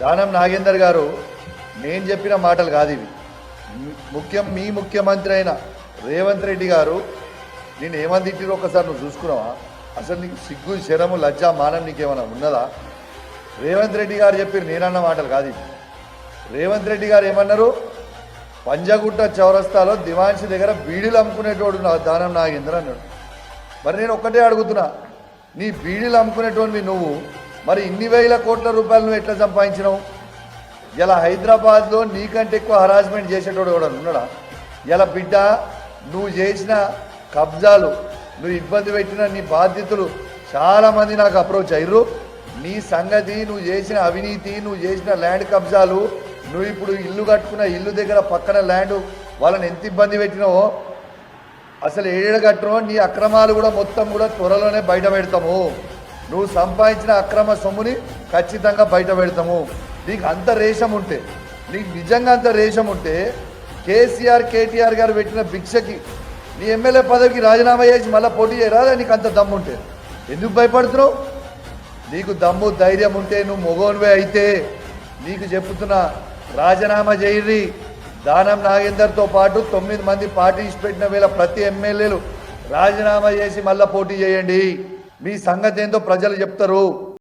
దానం నాగేందర్ గారు నేను చెప్పిన మాటలు కాదు ఇవి. ముఖ్యం మీ ముఖ్యమంత్రి అయిన రేవంత్ రెడ్డి గారు నేను ఏమని తిట్టిరో ఒకసారి నువ్వు చూసుకున్నావా? అసలు నీకు సిగ్గు శరము లజ్జ మానం నీకేమైనా ఉన్నదా? రేవంత్ రెడ్డి గారు చెప్పి నేనన్న మాటలు కాదు ఇవి. రేవంత్ రెడ్డి గారు ఏమన్నారు? పంజగుట్ట చౌరస్తాలో దివాన్షి దగ్గర బీడీలు అమ్ముకునేటోడు నా దానం నాగేంద్ర అన్నాడు. మరి నేను ఒక్కటే అడుగుతున్నా నీ బీడీలు అమ్ముకునేటోడివి నువ్వు మరి ఇన్ని వేల కోట్ల రూపాయలు నువ్వు ఎట్లా సంపాదించినావు? ఇలా హైదరాబాద్లో నీకంటే ఎక్కువ హరాస్మెంట్ చేసేటోడు కూడా ఉన్నాడా? ఇలా బిడ్డ నువ్వు చేసిన కబ్జాలు నువ్వు ఇబ్బంది పెట్టిన నీ బాధ్యతలు చాలామంది నాకు అప్రోచ్ అయ్యారు నీ సంగతి నువ్వు చేసిన అవినీతి నువ్వు చేసిన ల్యాండ్ కబ్జాలు నువ్వు ఇప్పుడు ఇల్లు కట్టుకున్న ఇల్లు దగ్గర పక్కన ల్యాండ్ వాళ్ళని ఎంత ఇబ్బంది పెట్టినావో అసలు ఏడగట్టడం నీ అక్రమాలు కూడా మొత్తం కూడా త్వరలోనే బయట పెడతాము. నువ్వు సంపాదించిన అక్రమ సొమ్ముని ఖచ్చితంగా బయట పెడతాము. నీకు అంత రేషం ఉంటే నీకు నిజంగా అంత రేషం ఉంటే కేసీఆర్ కేటీఆర్ గారు పెట్టిన భిక్షకి నీ ఎమ్మెల్యే పదవికి రాజీనామా చేసి మళ్ళీ పోటీ చేయరాదా? నీకు అంత దమ్ము ఉంటే. ఎందుకు భయపడుతున్నావు? నీకు దమ్ము ధైర్యం ఉంటే నువ్వు మొగోనివే అయితే నీకు చెప్తున్నా రాజీనామా చేయండి. దానం నాగేందర్తో పాటు తొమ్మిది మంది పార్టీ పెట్టిన వేళ ప్రతి ఎమ్మెల్యేలు రాజీనామా చేసి మళ్ళా పోటీ చేయండి. మీ సంగతి ఏందో ప్రజలు చెప్తారు.